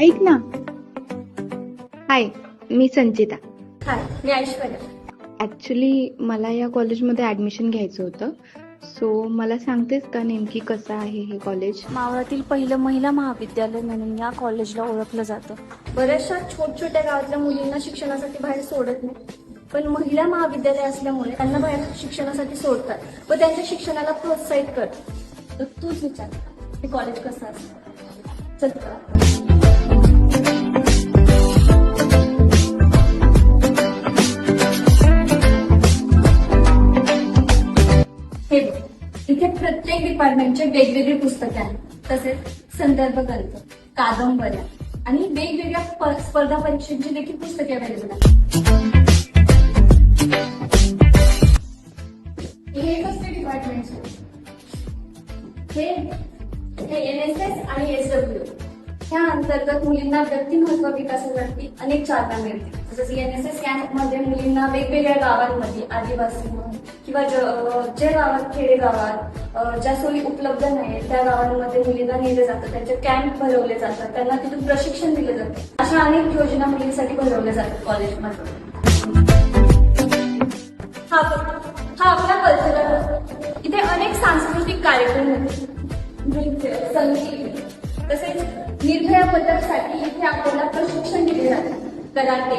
ऐक ना. हाय मी संचिता. हाय मी ऐश्वर्या. ॲक्च्युली मला या कॉलेजमध्ये ॲडमिशन घ्यायचं होतं. सो मला सांगतेस का नेमकी कसं आहे हे कॉलेज? मावळातील पहिलं महिला महाविद्यालय म्हणून या कॉलेजला ओळखलं जातं. बऱ्याचशा छोट छोट्या गावातल्या मुलींना शिक्षणासाठी बाहेर सोडत नाही. पण महिला महाविद्यालय असल्यामुळे त्यांना बाहेर शिक्षणासाठी सोडतात व त्यांच्या शिक्षणाला प्रोत्साहित करतात. तर तूच विचार हे कॉलेज कसं असतं? चल. इथे प्रत्येक डिपार्टमेंटचे वेगवेगळे पुस्तके आहेत. तसेच संदर्भ ग्रंथ कादंबऱ्या आणि वेगवेगळ्या स्पर्धा परीक्षांची देखील पुस्तके अवेलेबल आहेत. हे कसले डिपार्टमेंट हे एन एस एस आणि एसडब्ल्यू ह्या अंतर्गत मुलींना व्यक्तिमत्व विकासासाठी अनेक चालना मिळते. जसं एन एस एस कॅम्पमध्ये मुलींना वेगवेगळ्या गावांमध्ये आदिवासी म्हणून किंवा ज- ज्या गावात खेडेगावात ज्या सोयी उपलब्ध नाहीत त्या गावांमध्ये मुलींना नेले जातात त्यांचे कॅम्प भरवले जातात. त्यांना तिथून प्रशिक्षण दिले जातं. अशा अनेक योजना मुलींसाठी भरवल्या जातात कॉलेजमध्ये हा हा आपला कल्चरल इथे अनेक सांस्कृतिक कार्यक्रम होते नृत्य संगीत तसेच निर्भया पथकसाठी इथे आपल्याला प्रशिक्षण दिले जाते कराटे.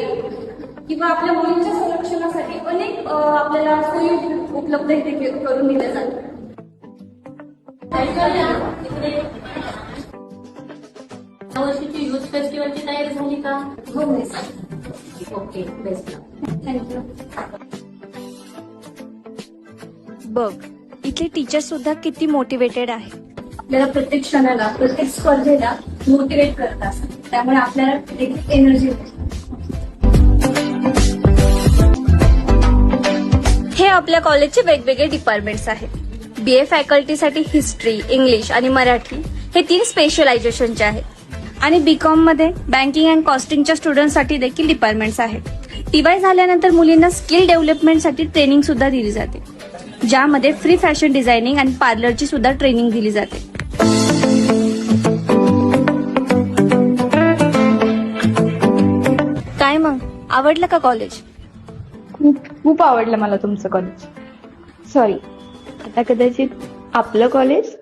किंवा आपल्या मुलींच्या संरक्षणासाठी अनेक आपल्याला सोयी उपलब्ध इथे करून दिल्या जातात. यावर्षीची युथ फेस्टिवलची तयारी झाली का? हो मिस ओके बेस्ट थँक्यू बघ इथले टीचर्स सुद्धा किती मोटिवेटेड आहे आपल्याला प्रत्येक क्षणाला प्रत्येक स्पर्धेला मोटिवेट करत असतात त्यामुळे आपल्याला देखील एनर्जी हे आपल्या कॉलेजचे वेगवेगळे डिपार्टमेंट्स आहेत. बी ए फॅकल्टीसाठी हिस्ट्री इंग्लिश आणि मराठी हे तीन स्पेशलायझेशनचे आहेत. आणि बी कॉममध्ये बँकिंग अँड कॉस्टिंगच्या स्टुडंटसाठी देखील डिपार्टमेंट्स आहेत. टीवाय झाल्यानंतर मुलींना स्किल डेव्हलपमेंटसाठी ट्रेनिंग सुद्धा दिली जाते. ज्यामध्ये फ्री फॅशन डिझायनिंग आणि पार्लरची सुद्धा ट्रेनिंग दिली जाते. आवडलं का कॉलेज खूप खूप आवडलं मला तुमचं कॉलेज सॉरी आता कदाचित आपलं कॉलेज